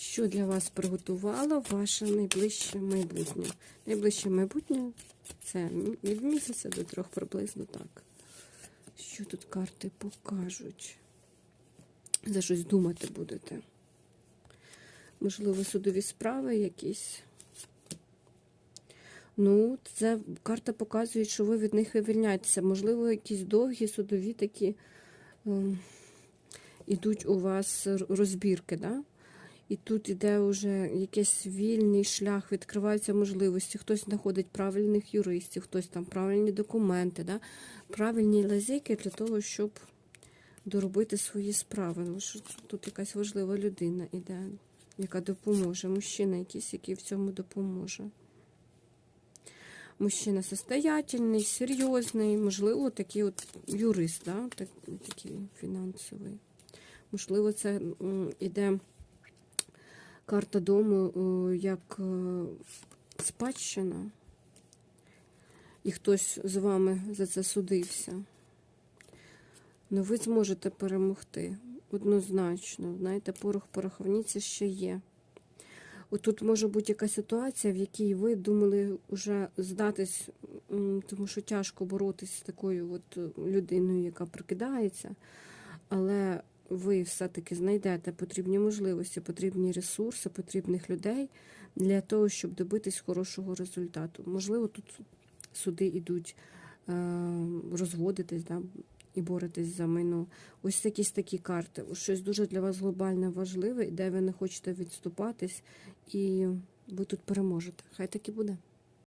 що для вас приготувало ваше найближче майбутнє. Найближче майбутнє це від місяця до трьох приблизно так. Що тут карти покажуть? За щось думати будете. Можливо, судові справи якісь. Ну, це карта показує, що ви від них вивільняєтеся. Можливо, якісь довгі судові такі ем, ідуть у вас розбірки, да? І тут іде вже якийсь вільний шлях, відкриваються можливості. Хтось знаходить правильних юристів, хтось там правильні документи, да? правильні лазейки для того, щоб доробити свої справи. Ну, що тут якась важлива людина іде, яка допоможе. Мужчина якийсь, який в цьому допоможе. Мужчина состоятельний, серйозний, можливо, такий от юрист, да? так, такий фінансовий. Можливо, це іде карта дому як е, спадщина, і хтось з вами за це судився. Ну, ви зможете перемогти однозначно. Знаєте, порох пороховниці ще є. Отут може бути якась ситуація, в якій ви думали вже здатись, тому що тяжко боротись з такою от е, людиною, яка прикидається, але ви все-таки знайдете потрібні можливості, потрібні ресурси, потрібних людей для того, щоб добитись хорошого результату. Можливо, тут суди йдуть е, розводитись, да, і боретесь за майно. Ось якісь такі карти. Щось дуже для вас глобальне важливе, де ви не хочете відступатись, і ви тут переможете. Хай так і буде.